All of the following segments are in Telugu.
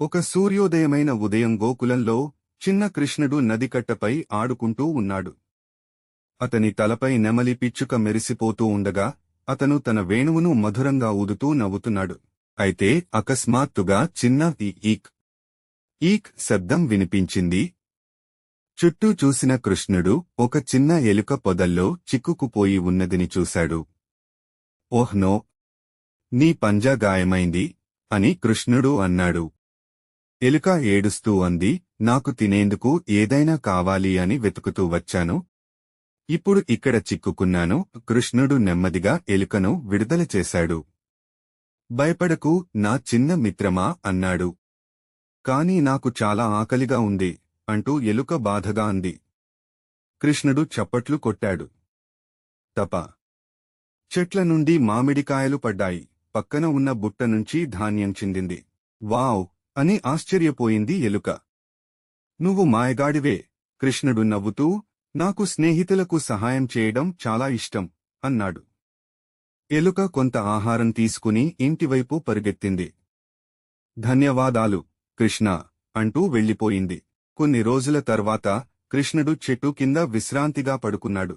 ఒక సూర్యోదయమైన ఉదయం గోకులంలో చిన్న కృష్ణుడు నదికట్టపై ఆడుకుంటూ ఉన్నాడు. అతని తలపై నెమలి పిచ్చుక మెరిసిపోతూ ఉండగా అతను తన వేణువును మధురంగా ఊదుతూ నవ్వుతున్నాడు. అయితే అకస్మాత్తుగా చిన్న ఈక్ ఈక్ శబ్దం వినిపించింది. చుట్టూ చూసిన కృష్ణుడు ఒక చిన్న ఎలుక పొదల్లో చిక్కుకుపోయి ఉన్నదిని చూశాడు. ఓహ్నో నీ పంజా గాయమైంది అని కృష్ణుడు అన్నాడు. ఎలుక ఏడుస్తూ అంది నాకు తినేందుకు ఏదైనా కావాలి అని వెతుకుతూ వచ్చాను. ఇప్పుడు ఇక్కడ చిక్కుకున్నాను. కృష్ణుడు నెమ్మదిగా ఎలుకను విడుదల చేశాడు. భయపడకు నా చిన్న మిత్రమా అన్నాడు. కాని నాకు చాలా ఆకలిగా ఉంది అంటూ ఎలుక బాధగా అంది. కృష్ణుడు చప్పట్లు కొట్టాడు. తప. చెట్ల నుండి మామిడికాయలు పడ్డాయి. పక్కన ఉన్న బుట్ట నుంచి ధాన్యం చిందింది. వావ్ అని ఆశ్చర్యపోయింది ఎలుక. నువ్వు మాయగాడివే కృష్ణుడు నవ్వుతూ నాకు స్నేహితులకు సహాయం చేయడం చాలా ఇష్టం అన్నాడు. ఎలుక కొంత ఆహారం తీసుకుని ఇంటివైపు పరుగెత్తింది. ధన్యవాదాలు కృష్ణ అంటూ వెళ్ళిపోయింది. కొన్ని రోజుల తర్వాత కృష్ణుడు చెట్టు కింద విశ్రాంతిగా పడుకున్నాడు.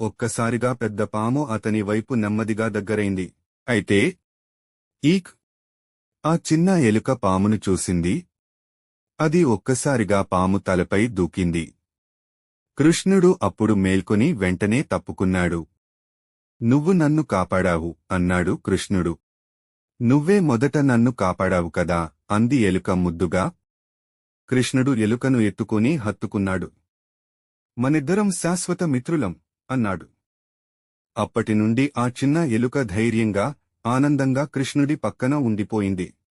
ఒక్కసారిగా పెద్ద పాము అతని వైపు నెమ్మదిగా దగ్గరైంది. అయితే ఈక్ ఆ చిన్న ఎలుక పామును చూసింది. అది ఒక్కసారిగా పాము తలపై దూకింది. కృష్ణుడు అప్పుడు మేల్కొని వెంటనే తప్పుకున్నాడు. నువ్వు నన్ను కాపాడావు అన్నాడు కృష్ణుడు. నువ్వే మొదట నన్ను కాపాడావు కదా అంది ఎలుక ముద్దుగా. కృష్ణుడు ఎలుకను ఎత్తుకుని హత్తుకున్నాడు. మనిద్దరం శాశ్వత మిత్రులం అన్నాడు. అప్పటినుండి ఆ చిన్న ఎలుక ధైర్యంగా ఆనందంగా కృష్ణుడి పక్కన ఉండిపోయింది.